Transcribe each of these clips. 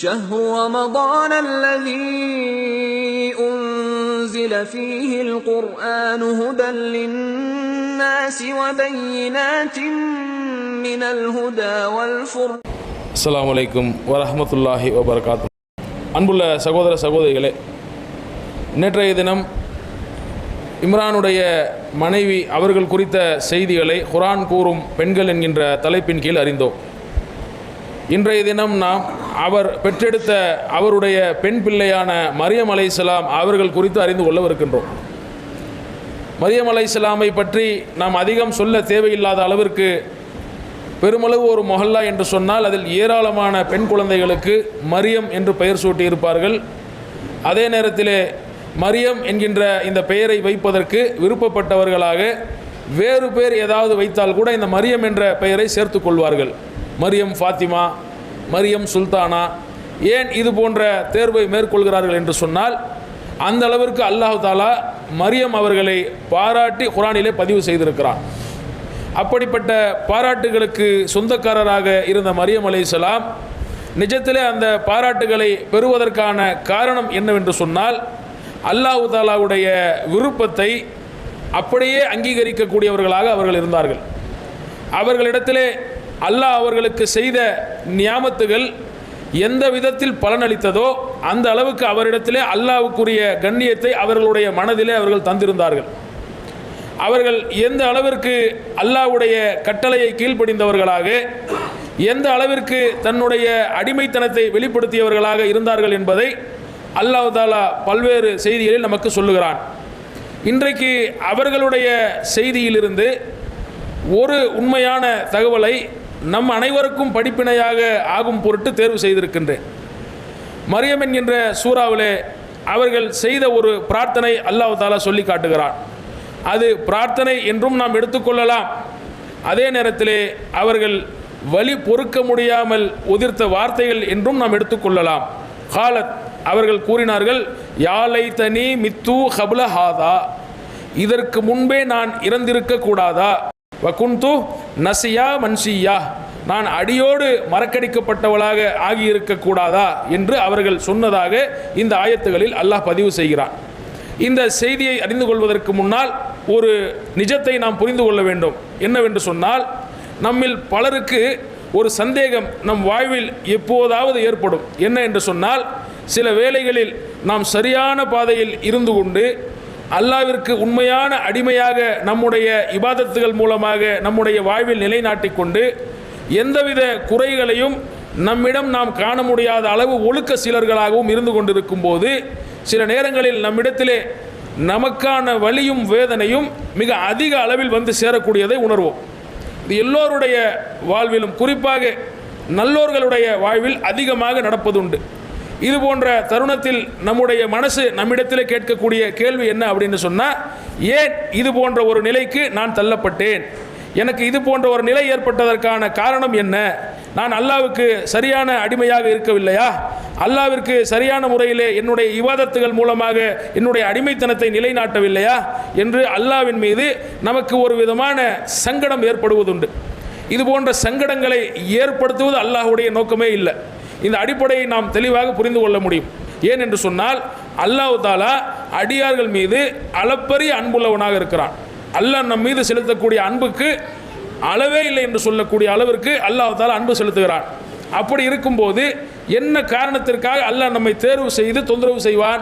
شهر رمضان الذي أنزل فيه القرآن هدى للناس وبينات من الهدى والفرقان அஸ்ஸலாமு அலைக்கும் வரஹ்மத்துல்லாஹி வபரகாத்து அன்புள்ள சகோதர சகோதரிகளே நேற்றைய தினம் இம்ரானுடைய மனைவி அவர்கள் குறித்த செய்திகளை குர்ஆன் கூறும் பெண்கள் என்கின்ற தலைப்பின் கீழ் அறிந்தோம் இன்றைய தினம் நாம் அவர் பெற்றெடுத்த அவருடைய பெண் பிள்ளையான மரியம் அலைசலாம் அவர்கள் குறித்து அறிந்து கொள்ளவிருக்கின்றோம். மரியம் அலைசலாமை பற்றி நாம் அதிகம் சொல்ல தேவையில்லாத அளவிற்கு பெருமளவு ஒரு மொஹல்லா என்று சொன்னால் அதில் ஏராளமான பெண் குழந்தைகளுக்கு மரியம் என்று பெயர் சூட்டியிருப்பார்கள். அதே நேரத்திலே மரியம் என்கின்ற இந்த பெயரை வைப்பதற்கு விருப்பப்பட்டவர்களாக வேறு பேர் ஏதாவது வைத்தால் கூட இந்த மரியம் என்ற பெயரை சேர்த்து கொள்வார்கள். மரியம் ஃபாத்திமா மரியம் சுல்தானா ஏன் இது போன்ற தேர்வை மேற்கொள்கிறார்கள் என்று சொன்னால் அந்த அளவிற்கு அல்லாஹு தாலா மரியம் அவர்களை பாராட்டி குரானிலே பதிவு செய்திருக்கிறான். அப்படிப்பட்ட பாராட்டுகளுக்கு சொந்தக்காரராக இருந்த மரியம் அலைஹிஸ்ஸலாம் நிஜத்திலே அந்த பாராட்டுகளை பெறுவதற்கான காரணம் என்னவென்று சொன்னால் அல்லாஹு தாலாவுடைய விருப்பத்தை அப்படியே அங்கீகரிக்கக்கூடியவர்களாக அவர்கள் இருந்தார்கள். அவர்களிடத்திலே அல்லாஹ் அவர்களுக்கு செய்த நியாமத்துகள் எந்த விதத்தில் பலனளித்ததோ அந்த அளவுக்கு அவரிடத்திலே அல்லாவுக்குரிய கண்ணியத்தை அவர்களுடைய மனதிலே அவர்கள் தந்திருந்தார்கள். அவர்கள் எந்த அளவிற்கு அல்லாஹ்வுடைய கட்டளையை கீழ்ப்படிந்தவர்களாக எந்த அளவிற்கு தன்னுடைய அடிமைத்தனத்தை வெளிப்படுத்தியவர்களாக இருந்தார்கள் என்பதை அல்லாஹ் தாலா பல்வேறு செய்திகளில் நமக்கு சொல்லுகிறான். இன்றைக்கு அவர்களுடைய செய்தியிலிருந்து ஒரு உண்மையான தகவலை நம் அனைவருக்கும் படிப்பினையாக ஆகும் பொருட்டு தேர்வு செய்திருக்கின்றேன். மரியம் என்கின்ற சூறாவிலே அவர்கள் செய்த ஒரு பிரார்த்தனை அல்லாஹ் தாலா சொல்லி காட்டுகிறான். அது பிரார்த்தனை என்றும் நாம் எடுத்துக்கொள்ளலாம் அதே நேரத்திலே அவர்கள் வழி பொறுக்க முடியாமல் உதிர்த்த வார்த்தைகள் என்றும் நாம் எடுத்துக்கொள்ளலாம் ஹாலத் அவர்கள் கூறினார்கள் யாலை தனி மித்து ஹபுல ஹாதா. இதற்கு முன்பே நான் இறந்திருக்க கூடாதா? வகுந்து நசியா மன்சியா நான் அடியோடு மறக்கடிக்கப்பட்டவளாக ஆகியிருக்கக்கூடாதா என்று அவர்கள் சொன்னதாக இந்த ஆயத்துகளில் அல்லாஹ் பதிவு செய்கிறான். இந்த செய்தியை அறிந்து கொள்வதற்கு முன்னால் ஒரு நிஜத்தை நாம் புரிந்து கொள்ள வேண்டும். என்னவென்று சொன்னால் நம்மில் பலருக்கு ஒரு சந்தேகம் நம் வாழ்வில் எப்போதாவது ஏற்படும். என்ன என்று சொன்னால் சில வேளைகளில் நாம் சரியான பாதையில் இருந்து கொண்டு அல்லாவிற்கு உண்மையான அடிமையாக நம்முடைய இபாதத்துகள் மூலமாக நம்முடைய வாழ்வில் நிலைநாட்டிக்கொண்டு எந்தவித குறைகளையும் நம்மிடம் நாம் காண முடியாத அளவு ஒழுக்க சீலர்களாகவும் இருந்து கொண்டிருக்கும் போது சில நேரங்களில் நம்மிடத்திலே நமக்கான வலியும் வேதனையும் மிக அதிக அளவில் வந்து சேரக்கூடியதை உணர்வோம். இது எல்லோருடைய வாழ்விலும் குறிப்பாக நல்லோர்களுடைய வாழ்வில் அதிகமாக நடப்பதுண்டு. இது போன்ற தருணத்தில் நம்முடைய மனசு நம்மிடத்தில் கேட்கக்கூடிய கேள்வி என்ன அப்படின்னு சொன்னால் ஏன் இது போன்ற ஒரு நிலைக்கு நான் தள்ளப்பட்டேன்? எனக்கு இது போன்ற ஒரு நிலை ஏற்பட்டதற்கான காரணம் என்ன? நான் அல்லாவுக்கு சரியான அடிமையாக இருக்கவில்லையா? அல்லாவிற்கு சரியான முறையிலே என்னுடைய விவாதத்துகள் மூலமாக என்னுடைய அடிமைத்தனத்தை நிலைநாட்டவில்லையா? என்று அல்லாவின் மீது நமக்கு ஒரு விதமான சங்கடம் ஏற்படுவதுண்டு. இது போன்ற சங்கடங்களை ஏற்படுத்துவது அல்லாஹுடைய நோக்கமே இல்லை. இந்த அடிப்படையை நாம் தெளிவாக புரிந்து கொள்ள முடியும். ஏன் என்று சொன்னால் அல்லாஹ் தாலா அடியார்கள் மீது அளப்பரிய அன்புள்ளவனாக இருக்கிறான். அல்லாஹ் நம் மீது செலுத்தக்கூடிய அன்புக்கு அளவே இல்லை என்று சொல்லக்கூடிய அளவிற்கு அல்லாஹ் தாலா அன்பு செலுத்துகிறான். அப்படி இருக்கும்போது என்ன காரணத்திற்காக அல்லாஹ் நம்மை தேர்வு செய்து தொந்தரவு செய்வான்?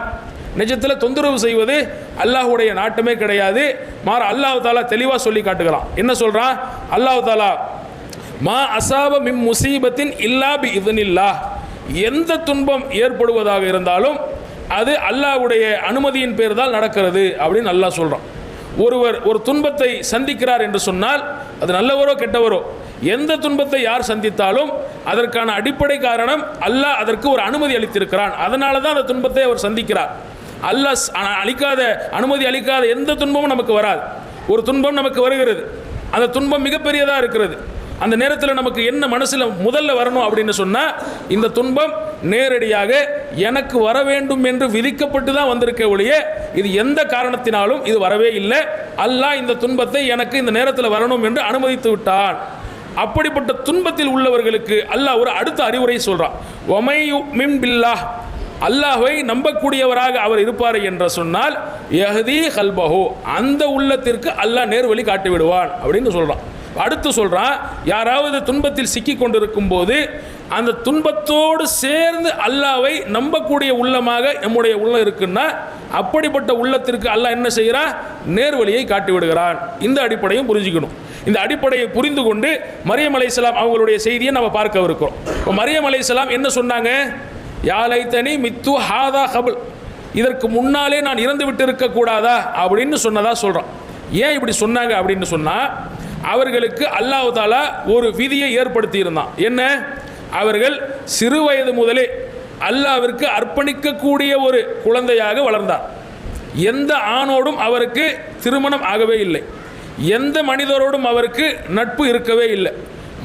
நிஜத்தில் தொந்தரவு செய்வது அல்லாஹுடைய நாட்டமே கிடையாது. மாற அல்லாஹ் தாலா தெளிவாக சொல்லி காட்டுகிறான். என்ன சொல்கிறான் அல்லாஹு தாலா மா அசாப மிம் முசீபத்தின் இல்லா பி இதனில்லா எந்த துன்பம் ஏற்படுவதாக இருந்தாலும் அது அல்லாஹ்வுடைய அனுமதியின் பேர் தான் நடக்கிறது அப்படின்னு அல்லாஹ் சொல்கிறான் ஒருவர் ஒரு துன்பத்தை சந்திக்கிறார் என்று சொன்னால் அது நல்லவரோ கெட்டவரோ எந்த துன்பத்தை யார் சந்தித்தாலும் அதற்கான அடிப்படை காரணம் அல்லாஹ் அதற்கு ஒரு அனுமதி அளித்திருக்கிறான். அதனால தான் அந்த துன்பத்தை அவர் சந்திக்கிறார். அல்லாஹ் அளிக்காத அனுமதி அளிக்காத எந்த துன்பமும் நமக்கு வராது. ஒரு துன்பம் நமக்கு வருகிறது. அந்த துன்பம் மிகப்பெரியதாக இருக்கிறது. அந்த நேரத்தில் நமக்கு என்ன மனசில் முதல்ல வரணும் அப்படின்னு சொன்னால் இந்த துன்பம் நேரடியாக எனக்கு வர வேண்டும் என்று விதிக்கப்பட்டு தான் வந்திருக்க ஒழிய இது எந்த காரணத்தினாலும் இது வரவே இல்லை. அல்லாஹ் இந்த துன்பத்தை எனக்கு இந்த நேரத்தில் வரணும் என்று அனுமதித்து விட்டான். அப்படிப்பட்ட துன்பத்தில் உள்ளவர்களுக்கு அல்லாஹ் ஒரு அடுத்த அறிவுரை சொல்கிறான் ஒமையு மின் பில்லாஹ். அல்லாஹை நம்பக்கூடியவராக அவர் இருப்பார் என்று சொன்னால் யஹ்தி ஹல்பஹோ அந்த உள்ளத்திற்கு அல்லாஹ் நேர்வழி காட்டி விடுவான் அப்படின்னு சொல்கிறான் அடுத்து சொல்கிறான் யாராவது துன்பத்தில் சிக்கி கொண்டிருக்கும் போது அந்த துன்பத்தோடு சேர்ந்து அல்லாவை நம்பக்கூடிய உள்ளமாக நம்முடைய உள்ளம் இருக்குன்னா அப்படிப்பட்ட உள்ளத்திற்கு அல்லாஹ் என்ன செய்கிறான் நேர்வழியை காட்டி விடுகிறான். இந்த அடிப்படையும் புரிஞ்சுக்கணும். இந்த அடிப்படையை புரிந்து கொண்டு மரியம் அலையாம் அவங்களுடைய செய்தியை நம்ம பார்க்க இருக்கிறோம். இப்போ மரியம் அலையாம் என்ன சொன்னாங்க? யாலைத்தனி மித்து ஹாதா ஹபுல் இதற்கு முன்னாலே நான் இறந்து விட்டு இருக்கக்கூடாதா அப்படின்னு சொன்னதாக சொல்கிறான் ஏன் இப்படி சொன்னாங்க அப்படின்னு சொன்னால் அவர்களுக்கு அல்லாஹ் தாலா ஒரு விதியை ஏற்படுத்தி இருந்தான் என்ன? அவர்கள் சிறு வயது முதலே அல்லாவிற்கு அர்ப்பணிக்கக்கூடிய ஒரு குழந்தையாக வளர்ந்தார். எந்த ஆணோடும் அவருக்கு திருமணம் ஆகவே இல்லை. எந்த மனிதரோடும் அவருக்கு நட்பு இருக்கவே இல்லை.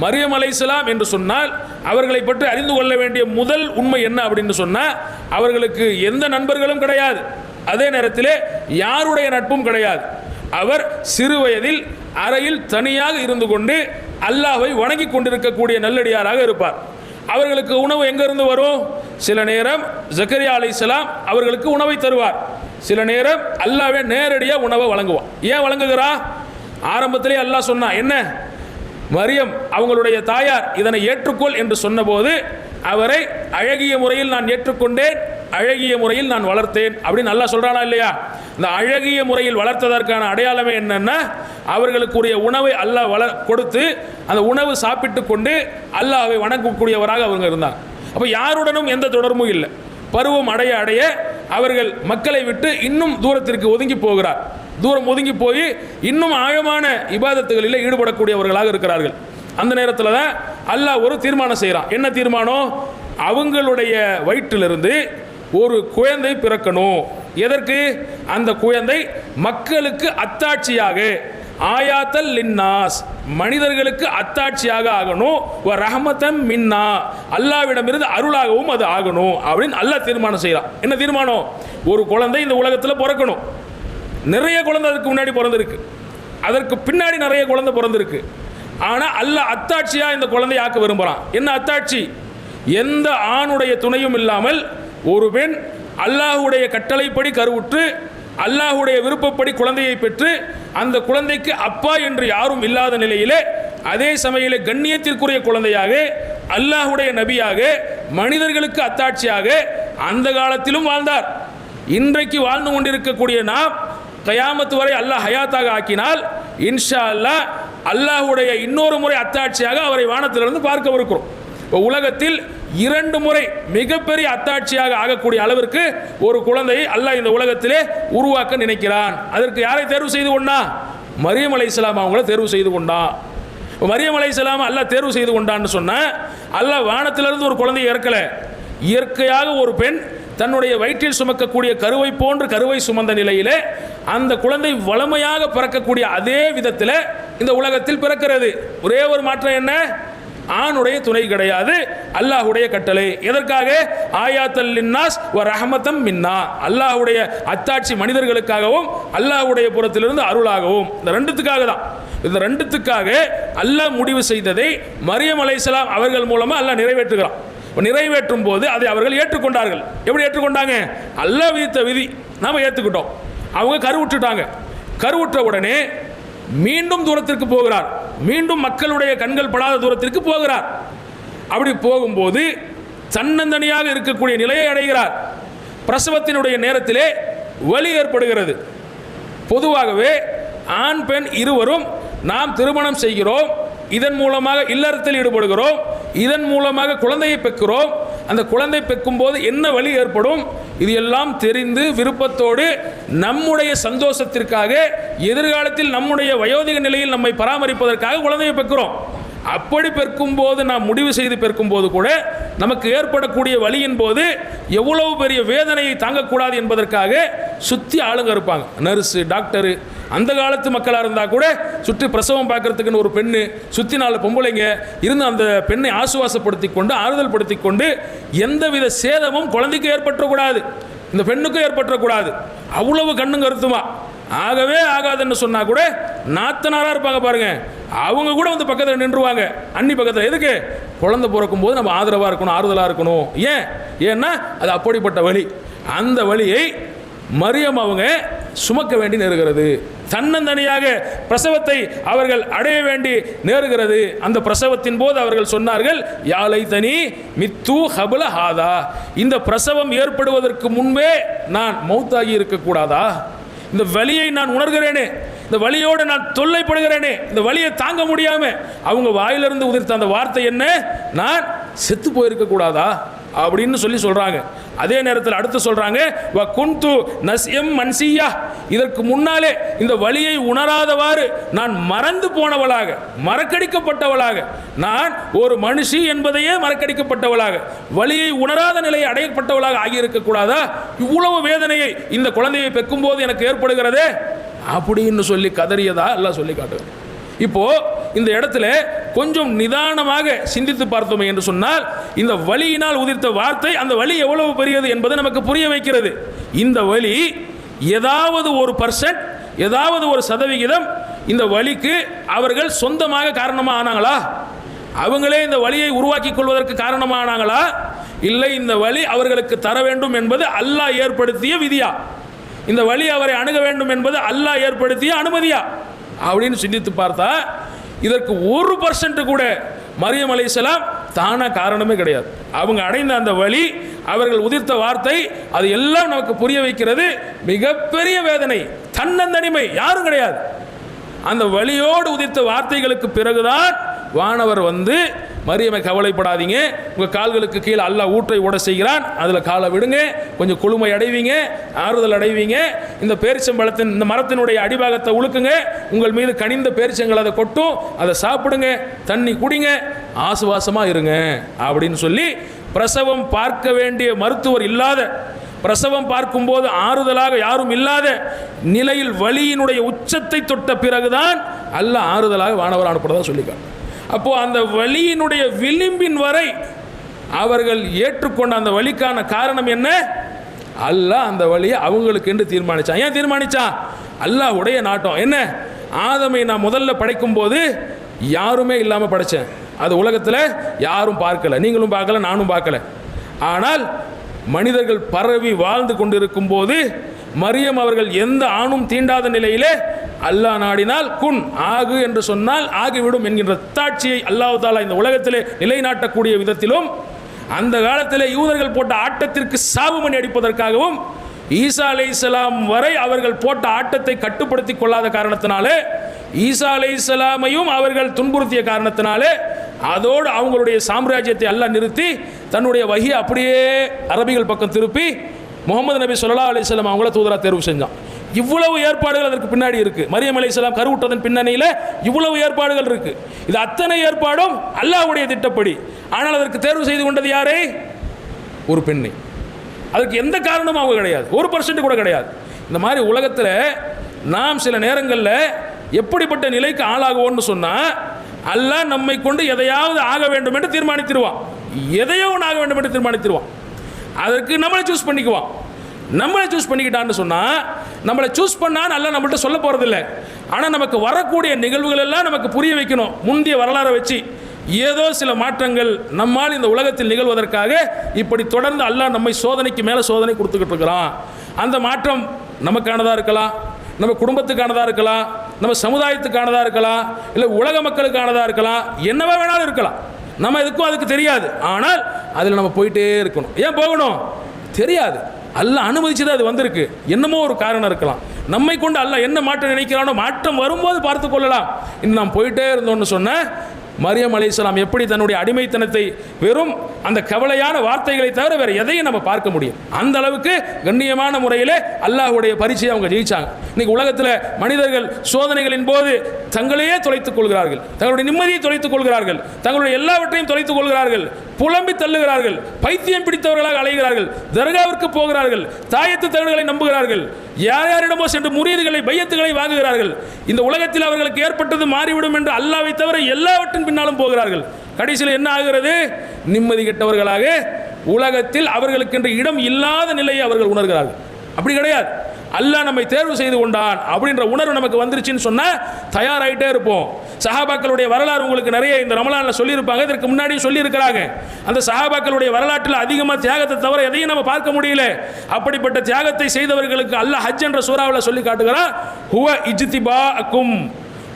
மரியம் அலைசலாம் என்று சொன்னால் அவர்களை பற்றி அறிந்து கொள்ள வேண்டிய முதல் உண்மை என்ன அப்படின்னு சொன்னால் அவர்களுக்கு எந்த நண்பர்களும் கிடையாது. அதே நேரத்தில் யாருடைய நட்பும் கிடையாது. அவர் சிறு வயதில் அறையில் தனியாக இருந்து கொண்டு அல்லாஹை வணங்கி கொண்டிருக்கக்கூடிய நல்லடியாராக இருப்பார். அவர்களுக்கு உணவு எங்கிருந்து வரும்? சில நேரம் ஜக்கரியா அலைஹிஸ்ஸலாம் அவர்களுக்கு உணவை தருவார். சில நேரம் அல்லாவே நேரடியாக உணவை வழங்குவான். ஏன் வழங்குகிறா? ஆரம்பத்திலே அல்லாஹ் சொன்னான் என்ன? மரியம் அவங்களுடைய தாயார் இதனை ஏற்றுக்கொள் என்று சொன்னபோது அவரை அழகிய முறையில் நான் ஏற்றுக்கொண்டேன். அழகிய முறையில் நான் வளர்த்தேன் அப்படின்னு நல்லா சொல்கிறானா இல்லையா? இந்த அழகிய முறையில் வளர்த்ததற்கான அடையாளமே என்னென்னா அவர்களுக்குரிய உணவை அல்லாஹ் வள கொடுத்து அந்த உணவு சாப்பிட்டு கொண்டு அல்லாஹை வணங்கக்கூடியவராக அவங்க இருந்தாங்க. அப்போ யாருடனும் எந்த தொடர்பும் இல்லை. பருவம் அடைய அடைய அவர்கள் மக்களை விட்டு இன்னும் தூரத்திற்கு ஒதுங்கி போகிறார். தூரம் ஒதுங்கி போய் இன்னும் ஆழமான இபாதத்துகளில் ஈடுபடக்கூடியவர்களாக இருக்கிறார்கள். அந்த நேரத்தில் தான் அல்லாஹ் ஒரு தீர்மானம் செய்கிறான் என்ன தீர்மானம்? அவங்களுடைய வயிற்றிலிருந்து ஒரு குழந்தை பிறக்கணும். எதற்கு? அந்த குழந்தை மக்களுக்கு அத்தாட்சியாக ஆயாத்தல் லின்னாஸ் மனிதர்களுக்கு அத்தாட்சியாக ஆகணும். வ ரஹமத்தம் மின்னா அல்லாவிடமிருந்து அருளாகவும் அது ஆகணும் அப்படின்னு அல்லாஹ் தீர்மானம் செய்கிறான். என்ன தீர்மானம்? ஒரு குழந்தை இந்த உலகத்தில் பிறக்கணும். நிறைய குழந்தை அதுக்கு முன்னாடி பிறந்திருக்கு. அதற்கு பின்னாடி நிறைய குழந்தை பிறந்திருக்கு. ஆனால் அல்லாஹ் அத்தாட்சியாக இந்த குழந்தையாக்க விரும்புகிறான் என்ன அத்தாட்சி? எந்த ஆணுடைய துணையும் இல்லாமல் ஒரு பெண் அல்லாஹுடைய கட்டளைப்படி கருவுற்று அல்லாஹுடைய விருப்பப்படி குழந்தையை பெற்று அந்த குழந்தைக்கு அப்பா என்று யாரும் இல்லாத நிலையிலே அதே சமயிலே கண்ணியத்திற்குரிய குழந்தையாக அல்லாஹுடைய நபியாக மனிதர்களுக்கு அத்தாட்சியாக அந்த காலத்திலும் வாழ்ந்தார். இன்றைக்கு வாழ்ந்து கொண்டிருக்கக்கூடிய நாம் கயாமத்து வரை அல்லாஹ் ஹயாத்தாக ஆக்கினால் இன்ஷா அல்லாஹ் அல்லாஹுடைய இன்னொரு முறை அத்தாட்சியாக அவரை வானத்திலிருந்து பார்க்கவிருக்கிறோம். இப்போ உலகத்தில் இரண்டு முறை மிகப்பெரிய அத்தாட்சியாக ஆகக்கூடிய அளவிற்கு ஒரு குழந்தையை அல்லாஹ் இந்த உலகத்திலே உருவாக்க நினைக்கிறான். அதற்கு யாரை தேர்வு செய்து கொண்டா? மரியம் அலை இஸ்லாம் அவங்கள தேர்வு செய்து கொண்டான் மரியம் அலை இஸ்லாம் அல்லாஹ் தேர்வு செய்து கொண்டான்னு சொன்னால் அல்லாஹ் வானத்திலிருந்து ஒரு குழந்தையை இறக்கலை. இயற்கையாக ஒரு பெண் தன்னுடைய வயிற்றில் சுமக்கக்கூடிய கருவை போன்று கருவை சுமந்த நிலையிலே அந்த குழந்தை வளமையாக பிறக்கக்கூடிய அதே விதத்தில் இந்த உலகத்தில் பிறக்கிறது. ஒரே ஒரு மாற்றம் என்ன? ஆணுடைய துணை கிடையாது. அல்லாஹுடைய கட்டளை. எதற்காக? ஆயாத்தல் லின்னாஸ் வ ரஹமத்தம் மின்னா. அல்லாஹுடைய அத்தாட்சி மனிதர்களுக்காகவும் அல்லாஹுடைய புறத்திலிருந்து அருளாகவும். இந்த ரெண்டுத்துக்காக தான். இந்த ரெண்டுத்துக்காக அல்லாஹ் முடிவு செய்ததை மரியம் அலைசலாம் அவர்கள் மூலமாக அல்லாஹ் நிறைவேற்றுகிறான். நிறைவேற்றும் போது அதை அவர்கள் ஏற்றுக்கொண்டார்கள். எப்படி ஏற்றுக்கொண்டாங்க? அல்லாஹ் விதித்த விதி நாம் ஏற்றுக்கிட்டோம் அவங்க கருவுற்றுட்டாங்க. கருவுற்ற உடனே மீண்டும் தூரத்திற்கு போகிறார். மீண்டும் மக்களுடைய கண்கள் படாத தூரத்திற்கு போகிறார். அப்படி போகும்போது தன்னந்தனியாக இருக்கக்கூடிய நிலையை அடைகிறார். பிரசவத்தினுடைய நேரத்திலே வலி ஏற்படுகிறது. பொதுவாகவே ஆண் பெண் இருவரும் நாம் திருமணம் செய்கிறோம். இதன் மூலமாக இல்லறத்தில் ஈடுபடுகிறோம். இதன் மூலமாக குழந்தையை பெற்கிறோம் அந்த குழந்தை பெக்கும் போது என்ன வழி ஏற்படும்? இது எல்லாம் தெரிந்து விருப்பத்தோடு நம்முடைய சந்தோஷத்திற்காக எதிர்காலத்தில் நம்முடைய வயோதிக நிலையில் நம்மை பராமரிப்பதற்காக குழந்தையை பெற்கிறோம் அப்படி பெருக்கும் போது நாம் முடிவு செய்து பெருக்கும் போது கூட நமக்கு ஏற்படக்கூடிய வழியின் போது எவ்வளவு பெரிய வேதனையை தாங்கக்கூடாது என்பதற்காக சுற்றி ஆளுங்க இருப்பாங்க. நர்ஸு டாக்டரு அந்த காலத்து மக்களாக இருந்தால் கூட சுற்றி பிரசவம் பார்க்கறதுக்குன்னு ஒரு பெண்ணு சுற்றி நாலு பொம்பளைங்க இருந்து அந்த பெண்ணை ஆசுவாசப்படுத்தி கொண்டு ஆறுதல் படுத்தி கொண்டு எந்தவித சேதமும் குழந்தைக்கு ஏற்பட்டக்கூடாது இந்த பெண்ணுக்கும் ஏற்பட்டக்கூடாது அவ்வளவு கண்ணும் கருத்துமா? ஆகவே ஆகாதுன்னு சொன்னால் கூட நாத்தனாராக இருப்பாங்க பாருங்க. அவங்க கூட வந்து பக்கத்தில் நின்றுவாங்க. அன்னி பக்கத்தில். எதுக்கு? குழந்தை பிறக்கும் போது நம்ம ஆதரவாக இருக்கணும் ஆறுதலாக இருக்கணும். ஏன்? ஏன்னா அது அப்படிப்பட்ட வழி. அந்த வழியை மரியம் அவங்க சுமக்க வேண்டி நேருகிறது. தன்னந்தனியாக பிரசவத்தை அவர்கள் அடைய வேண்டி நேருகிறது. அந்த பிரசவத்தின் போது அவர்கள் சொன்னார்கள் யாழை தனி மித்து ஹபல ஹாதா. இந்த பிரசவம் ஏற்படுவதற்கு முன்பே நான் மௌத்தாகி இருக்கக்கூடாதா? இந்த வலியை நான் உணர்கிறேனே இந்த வலியோடு நான் தொல்லைப்படுகிறேனே இந்த வலியை தாங்க முடியாமல் அவங்க வாயிலிருந்து உதிர்த்த அந்த வார்த்தை என்ன? நான் செத்து போயிருக்கக்கூடாதா? அப்படின்னு சொல்லி சொல்கிறாங்க அதே நேரத்தில் அடுத்து சொல்கிறாங்க வ குந்து நஸ்யம் மன்சியா. இதற்கு முன்னாலே இந்த வலியை உணராதவாறு நான் மறந்து போனவளாக மறக்கடிக்கப்பட்டவளாக நான் ஒரு மனுஷி என்பதையே மறக்கடிக்கப்பட்டவளாக வலியை உணராத நிலையை அடையப்பட்டவளாக ஆகியிருக்க கூடாதா? இவ்வளவு வேதனையை இந்த குழந்தையை பெக்கும் போது எனக்கு ஏற்படுகிறதே? அப்படின்னு சொல்லி கதறியதா எல்லாம் சொல்லி காட்டுவேன் இப்போ இந்த இடத்துல கொஞ்சம் நிதானமாக சிந்தித்து பார்த்தோமே என்று சொன்னால் இந்த வலியினால் உதிர்த்த வார்த்தை அந்த வழி எவ்வளவு பெரியது என்பது நமக்கு புரிய வைக்கிறது. இந்த வழி ஏதாவது ஒரு பர்சன்ட் ஏதாவது ஒரு சதவிகிதம் இந்த வழிக்கு அவர்கள் சொந்தமாக காரணமாக ஆனாங்களா? அவங்களே இந்த வழியை உருவாக்கி கொள்வதற்கு காரணமானாங்களா இல்லை இந்த வழி அவர்களுக்கு தர வேண்டும் என்பது அல்லாஹ் ஏற்படுத்திய விதியா? இந்த வழி அவரை அணுக வேண்டும் என்பது அல்லாஹ் ஏற்படுத்திய அனுமதியா? அப்படின்னு சிந்தித்து பார்த்தா இதற்கு ஒரு பர்சன்ட் கூட மரியம் அலைசலாம் தானாக காரணமே கிடையாது. அவங்க அடைந்த அந்த வழி அவர்கள் உதிர்த்த வார்த்தை அது எல்லாம் நமக்கு புரிய வைக்கிறது மிகப்பெரிய வேதனை தன்னந்தனிமை யாரும் கிடையாது. அந்த வழியோடு உதிர்த்த வார்த்தைகளுக்கு பிறகுதான் வானவர் வந்து மரியமை கவலைப்படாதீங்க. உங்கள் கால்களுக்கு கீழே அல்லா ஊற்றை ஓட செய்கிறான். அதில் காலை விடுங்க. கொஞ்சம் குளுமை அடைவீங்க. ஆறுதல் அடைவீங்க. இந்த பேரிச்சம்பழத்தின் இந்த மரத்தினுடைய அடிபாகத்தை உழுக்குங்க. உங்கள் மீது கனிந்த பேரிச்சங்கள் அதை கொட்டும். அதை சாப்பிடுங்க. தண்ணி குடிங்க. ஆசுவாசமாக இருங்க. அப்படின்னு சொல்லி பிரசவம் பார்க்க வேண்டிய மருத்துவர் இல்லாத பிரசவம் பார்க்கும்போது ஆறுதலாக யாரும் இல்லாத நிலையில் வலியினுடைய உச்சத்தை தொட்ட பிறகுதான் அல்ல ஆறுதலாக வானவர் அனுப்புறதா சொல்லிக்கான். அப்போது அந்த வழியினுடைய விளிம்பின் வரை அவர்கள் ஏற்றுக்கொண்ட அந்த வழிக்கான காரணம் என்ன? அல்லாஹ் அந்த வழியை அவங்களுக்கு என்று தீர்மானித்தான் ஏன் தீர்மானித்தான் அல்லாஹ் உடைய நாட்டம். என்ன? ஆதமை நான் முதல்ல படைக்கும் போது யாருமே இல்லாமல் படைச்சேன். அது உலகத்தில் யாரும் பார்க்கல. நீங்களும் பார்க்கல நானும் பார்க்கல. ஆனால் மனிதர்கள் பரவி வாழ்ந்து கொண்டிருக்கும் போது மரியம் அவர்கள் எந்த ஆணும் தீண்டாத நிலையிலே அல்லாஹ் நாடினால் குன் ஆகு என்று சொன்னால் ஆகிவிடும் என்கின்ற தாட்சியை அல்லாஹ் தாலா இந்த உலகத்திலே நிலைநாட்டக்கூடிய விதத்திலும் அந்த காலத்திலே யூதர்கள் போட்ட ஆட்டத்திற்கு சாபமணி அடிப்பதற்காகவும் ஈசா அலை வரை அவர்கள் போட்ட ஆட்டத்தை கட்டுப்படுத்தி கொள்ளாத காரணத்தினாலே ஈசா அலை அவர்கள் துன்புறுத்திய காரணத்தினாலே அதோடு அவங்களுடைய சாம்ராஜ்யத்தை அல்லாஹ் நிறுத்தி தன்னுடைய வகி அப்படியே அரபிகள் பக்கம் திருப்பி முகமது நபி சொல்லா அலிஸ்லாம் அவங்கள தூதராக தேர்வு செஞ்சான். இவ்வளவு ஏற்பாடுகள் அதற்கு பின்னாடி இருக்குது மரியம் அலைஹிஸ்ஸலாம் கருவுட்டதன் பின்னணியில் இவ்வளவு ஏற்பாடுகள் இருக்குது இது அத்தனை ஏற்பாடும் அல்லாஹ்வுடைய திட்டப்படி. ஆனால் அதற்கு தேர்வு செய்து கொண்டது யாரே? ஒரு பெண்ணை. அதுக்கு எந்த காரணமும் அவங்க கிடையாது. ஒரு பர்சன்ட் கூட கிடையாது. இந்த மாதிரி உலகத்தில் நாம் சில நேரங்களில் எப்படிப்பட்ட நிலைக்கு ஆளாகுவோம்னு சொன்னால் அல்லாஹ் நம்மை கொண்டு எதையாவது ஆக வேண்டும் என்று தீர்மானித்திருவான். எதையோ ஒன்று ஆக வேண்டும் என்று தீர்மானித்திருவான். அதற்கு நம்மளை சூஸ் பண்ணிக்குவான். நம்மளை சூஸ் பண்ணிக்கிட்டான்னு சொன்னால் நம்மளை சூஸ் பண்ணால் நல்லா நம்மள்ட்ட சொல்ல போகிறதில்ல ஆனால் நமக்கு வரக்கூடிய நிகழ்வுகள் எல்லாம் நமக்கு புரிய வைக்கணும். முந்தைய வரலாறை வச்சு ஏதோ சில மாற்றங்கள் நம்மால் இந்த உலகத்தில் நிகழ்வதற்காக இப்படி தொடர்ந்து அல்லாஹ் நம்மை சோதனைக்கு மேலே சோதனை கொடுத்துக்கிட்டு இருக்கிறான். அந்த மாற்றம் நமக்கானதாக இருக்கலாம். நம்ம குடும்பத்துக்கானதாக இருக்கலாம். நம்ம சமுதாயத்துக்கானதாக இருக்கலாம். இல்லை உலக மக்களுக்கானதாக இருக்கலாம். என்னவா வேணாலும் இருக்கலாம். நம்ம எதுக்கும் அதுக்கு தெரியாது. ஆனால் அதில் நம்ம போயிட்டே இருக்கணும். ஏன் போகணும்? தெரியாது. அல்ல அனுமதிச்சு தான் அது வந்திருக்கு. என்னமோ ஒரு காரணம் இருக்கலாம். நம்மை கொண்டு அல்ல என்ன மாற்றம் நினைக்கிறானோ மாற்றம் வரும்போது பார்த்து கொள்ளலாம். இன்னும் நாம் போயிட்டே இருந்தோம்னு சொன்ன மரியம் அலைஹிஸ்ஸலாம் எப்படி தன்னுடைய அடிமைத்தனத்தை வெறும் அந்த கவலையான வார்த்தைகளை தவிர வேறு எதையும் நம்ம பார்க்க முடியும். அந்த அளவுக்கு கண்ணியமான முறையில் அல்லாஹுடைய பரிச்சையை அவங்க ஜெயிச்சாங்க. இன்னைக்கு உலகத்தில் மனிதர்கள் சோதனைகளின் போது தங்களையே தொலைத்துக் கொள்கிறார்கள். தங்களுடைய நிம்மதியை தொலைத்துக் கொள்கிறார்கள். தங்களுடைய எல்லாவற்றையும் தொலைத்துக் கொள்கிறார்கள். புலம்பி தள்ளுகிறார்கள் பைத்தியம் பிடித்தவர்களாக அலைகிறார்கள் தர்காவிற்கு போகிறார்கள் தாயத்து தகவல்களை நம்புகிறார்கள். யார் யாரிடமோ சென்று முறியீடுகளை பையத்துகளை வாங்குகிறார்கள். இந்த உலகத்தில் அவர்களுக்கு ஏற்பட்டது மாறிவிடும் என்று அல்லாவை தவிர எல்லாவற்றின் பின்னாலும் போகிறார்கள். கடைசியில் என்ன ஆகிறது? நிம்மதி கெட்டவர்களாக உலகத்தில் அவர்களுக்கென்று இடம் இல்லாத நிலையை அவர்கள் உணர்கிறார்கள். அப்படி கிடையாது. அல்லாஹ் நம்மை தேர்வு செய்து கொண்டான் அப்படின்ற உணர்வு நமக்கு வந்துருச்சுன்னு சொன்னால் தயாராகிட்டே இருப்போம். சஹாபாக்களுடைய வரலாறு உங்களுக்கு நிறைய இந்த ரமலானில் சொல்லியிருப்பாங்க. இதற்கு முன்னாடியும் சொல்லியிருக்கிறாங்க. அந்த சஹாபாக்களுடைய வரலாற்றில் அதிகமாக தியாகத்தை தவிர எதையும் நம்ம பார்க்க முடியல. அப்படிப்பட்ட தியாகத்தை செய்தவர்களுக்கு அல்லாஹ் ஹஜ் என்ற சூறாவில் சொல்லி காட்டுகிறான் ஹுவ இஜ்திபா அக்கும்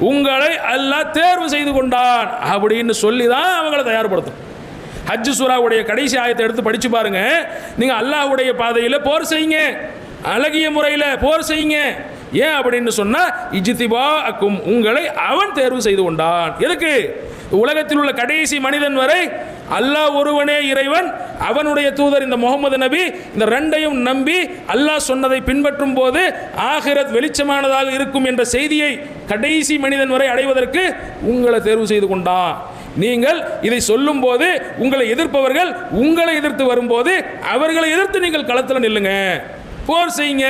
உங்களை அல்லாஹ் தேர்வு செய்து கொண்டான் அப்படின்னு சொல்லி தான் அவங்களை தயார்படுத்தும். ஹஜ் சூராவுடைய கடைசி ஆயத்தை எடுத்து படித்து பாருங்கள் நீங்கள் அல்லாஹ்வுடைய பாதையில் போர் செய்யுங்க. அழகிய முறையில் போர் செய்யுங்க. ஏன் அப்படின்னு சொன்னால் இஜித்திபா அக்கும் உங்களை அவன் தேர்வு செய்து கொண்டான். எதுக்கு? உலகத்தில் உள்ள கடைசி மனிதன் வரை அல்லாஹ் ஒருவனே இறைவன். அவனுடைய தூதர் இந்த முகமது நபி இந்த ரெண்டையும் நம்பி அல்லாஹ் சொன்னதை பின்பற்றும் போது ஆகிரத் வெளிச்சமானதாக இருக்கும் என்ற செய்தியை கடைசி மனிதன் வரை அடைவதற்கு உங்களை தேர்வு செய்து கொண்டான். நீங்கள் இதை சொல்லும் போது உங்களை எதிர்ப்பவர்கள் உங்களை எதிர்த்து வரும்போது அவர்களை எதிர்த்து நீங்கள் களத்தில் நில்லுங்க. போர் செய்யுங்க.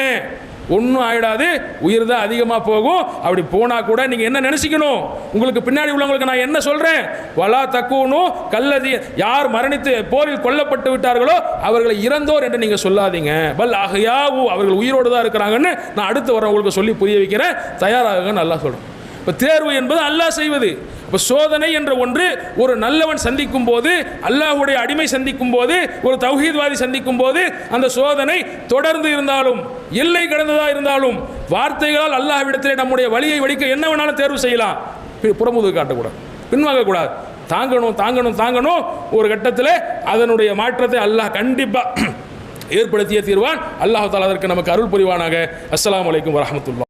ஒன்றும் ஆயிடாது உயிர் தான் அதிகமாக போகும். அப்படி போனால் கூட நீங்கள் என்ன நினச்சிக்கணும்? உங்களுக்கு பின்னாடி உள்ளவங்களுக்கு நான் என்ன சொல்கிறேன் வலா தக்குவனும் கல்லதி யார் மரணித்து போரில் கொல்லப்பட்டு விட்டார்களோ அவர்களை இறந்தோர் என்று நீங்கள் சொல்லாதீங்க. பல் அகையாவு அவர்கள் உயிரோடு தான் இருக்கிறாங்கன்னு நான் அடுத்து வரவங்களுக்கு சொல்லி புரிய வைக்கிறேன். தயாராக நல்லா சொல்கிறேன் இப்போ தேர்வு என்பது அல்லாஹ் செய்வது. இப்போ சோதனை என்ற ஒன்று ஒரு நல்லவன் சந்திக்கும் போது அல்லாஹுடைய அடிமை சந்திக்கும் போது ஒரு தௌஹீத்வாதி சந்திக்கும் போது அந்த சோதனை தொடர்ந்து இருந்தாலும் எல்லை கடந்ததாக இருந்தாலும் வார்த்தைகளால் அல்லாஹ்விடத்தில் நம்முடைய வழியை வடிக்க என்ன வேணாலும் தேர்வு செய்யலாம். புறமுதுகு காட்டக்கூடாது. பின்வாங்கக்கூடாது. தாங்கணும் தாங்கணும் தாங்கணும். ஒரு கட்டத்தில் அதனுடைய மாற்றத்தை அல்லாஹ் கண்டிப்பாக ஏற்படுத்திய தீர்வான். அல்லாஹால அதற்கு நமக்கு அருள் புரிவானாக. அஸ்லாம் வலைக்கம் வரமத்துல்லா